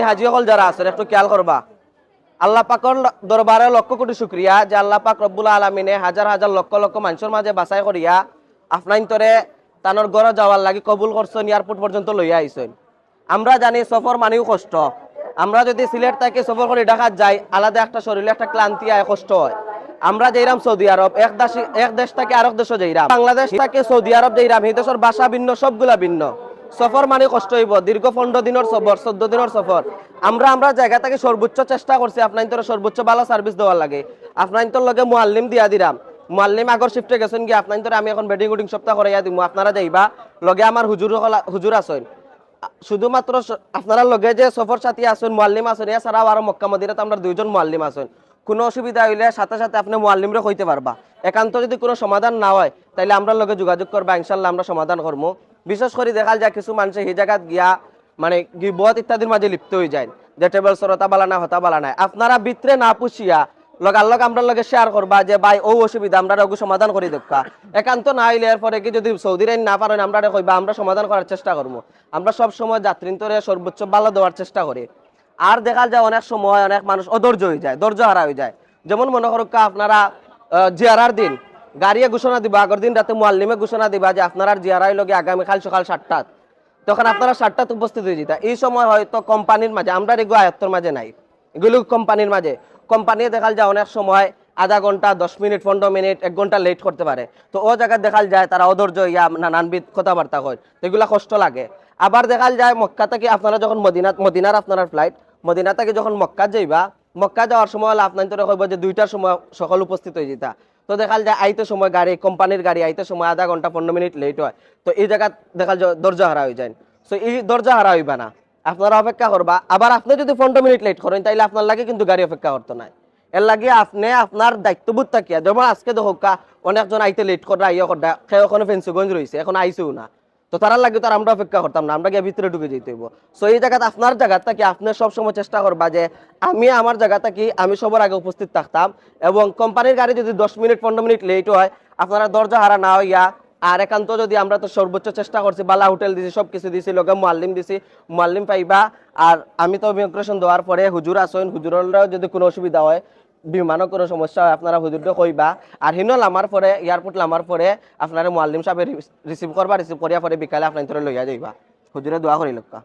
হাজি হল যারা আছেন, একটু খেয়াল করবা। আল্লাহ পাকর দরবারে লক্ষ কোটি শুক্রিয়া যে আল্লাহ পাক আলমিনে হাজার হাজার লক্ষ লক্ষ মানুষের মাঝে বাছাই করিয়া গড় যাওয়ার লাগি কবুল করছেন, এয়ারপোর্ট পর্যন্ত লইয়া আমরা জানি সফর মানেও কষ্ট। আমরা যদি সিলেট থেকে সফর করে ঢাকাত যাই, আলাদা একটা শরীরে একটা ক্লান্তি আয় কষ্ট হয়। আমরা যাইরাম সৌদি আরব, এক দেশ এক দেশ থেকে আরেক দেশে যাইরাম। বাংলাদেশ থেকে সৌদি আরব যাইরাম, এই দেশের ভাষা ভিন্ন, সবগুলা ভিন্ন। সফর মানে কষ্ট হইব। দীর্ঘ পনেরো দিনের সফর, চোদ্দ দিনের সফর। আমরা আমরা জায়গা থেকে সর্বোচ্চ চেষ্টা করছি আপনার তোর সর্বোচ্চ ভালো সার্ভিস দেওয়ার লাগে। আপনার তোর লগে মুআল্লিম দিয়া দিরাম। মুআল্লিম আগর শিফটে গেছেন কি আপনার তোর আমি এখন বেডিং উডিং সপ্তাহ করাইয়া দিব আপনারা যাইবা, লগে আমার হুজুর হুজুর আছেন। শুধুমাত্র আপনারা লগে যে সফর সাথী আছেন মুআল্লিম আছেন, এছাড়াও আরও মক্কা মদিনাতে আমরা দুইজন মুআল্লিম আছেন। কোনো অসুবিধা হইলে সাথে সাথে আপনি মুআল্লিমরে কইতে পারবা। একান্ত যদি কোনো সমাধান না হয় তাহলে আমরা লগে যোগাযোগ করবা, ইনশাল্লাহ আমরা সমাধান করব বিশেষ করে দেখা যায় কিছু মানুষ সেই জায়গাত গিয়া মানে গিবত ইত্যাদির মাঝে লিপ্ত হয়ে যায়। যে টেবল সরতা বালা না হতা বালা নাই। আপনারা ভিতরে না পুষিয়া লগার লগ আমরা লগে শেয়ার করবা যে, ভাই ও অসুবিধা আমরা ওগু সমাধান করে দেখা একান্ত না হইলে এরপরে কি যদি সৌদি আইন না পারেন আমরা কইবা, আমরা সমাধান করার চেষ্টা করব। আমরা সব সময় যাত্রীন্তরে সর্বোচ্চ ভালো দেওয়ার চেষ্টা করি। আর দেখা যায় অনেক সময় অনেক মানুষ অধৈর্য হয়ে যায়, ধৈর্য হারা হয়ে যায়। যেমন মনে করুক আপনারা জিয়ারার দিন গাড়িয়ে ঘোষণা দিবা, আগের দিন রাতে মুআল্লিমে ঘোষণা দিবা যে আপনার জিয়ারাই লগে আগামীকাল সকাল সাতটাত। তখন আপনারা সাতটাত উপস্থিত হয়ে যেতা। এই সময় হয়তো কোম্পানির মাঝে, আমরা এগুলো আয়ত্তর মাঝে নাই, এগুলো কোম্পানির মাঝে। কোম্পানি দেখাল যায় অনেক সময় আধা ঘণ্টা, দশ মিনিট, পনেরো মিনিট, এক ঘণ্টা লেট করতে পারে। তো ও জায়গায় দেখাল যায় তারা অধৈর্য, ইয়া নানানবিধ কথাবার্তা হয় তো এগুলা কষ্ট লাগে। আবার দেখাল যায় মক্কা থেকে আপনারা যখন মদিনাত মদিনার আপনার ফ্লাইট মদিনা থেকে যখন মক্কা যাইবা, মক্কা যাওয়ার সময় হলে আপনার কইব যে দুইটার সময় সকল উপস্থিত হয়ে যেতা। তো দেখাল যায় আইতে সময় গাড়ি, কোম্পানির গাড়ি আইতে সময় আধা ঘণ্টা, পনেরো মিনিট লেট হয়। তো এই জায়গা দেখাল দরজা হারা হয়ে যায় তো এই দরজা হারা হইবা না। আপনারা অপেক্ষা করবা। আবার আপনি যদি পনেরো মিনিট লেট করেন, তাইলে আপনার লাগে কিন্তু গাড়ি অপেক্ষা করতো না এর লাগে আপনি আপনার দায়িত্ববোধ থাকিয়া যেমন আজকে দেখো অনেকজন আইতে লেট করে আইয়া করে সে ওখানে ফেন্সিগঞ্জ রয়েছে এখন আইসেও না। তো তারা লাগে তার আমরা অপেক্ষা করতাম না, আমরা গিয়ে ভিতরে ঢুকে যেতে হইব। সো এই জায়গাতে আপনার জায়গাটা কি আপনি সবসময় চেষ্টা করবা যে আমি আমার জায়গাটা কি আমি সবার আগে উপস্থিত থাকতাম এবং কোম্পানির গাড়ি যদি দশ মিনিট, পনেরো মিনিট লেট হয়, আপনারা দরজা হারা না হইয়া আর একান্ত যদি আমরা তো সর্বোচ্চ চেষ্টা করছি, বালা হোটেল দিছি সব কিছু দিছি, লগে মুআল্লিম দিছি মুআল্লিম পাইবা। আর আমি তো ইমিগ্রেশন দেওয়ার পরে হুজুর আসেন হুজুররাও যদি কোনো অসুবিধা হয় বিমানও কোনো সমস্যা হয়, আপনারা হুজুরটা কইবা। আর হিনো লামার পরে এয়ারপোর্ট লামার পরে আপনারা মোয়াল্লিম সাহেব রিসিভ করবা রিসিভ করিয়া পরে বিকালে আপনার লইয়া যাইবা। হুজুরে দোয়া করি লোকা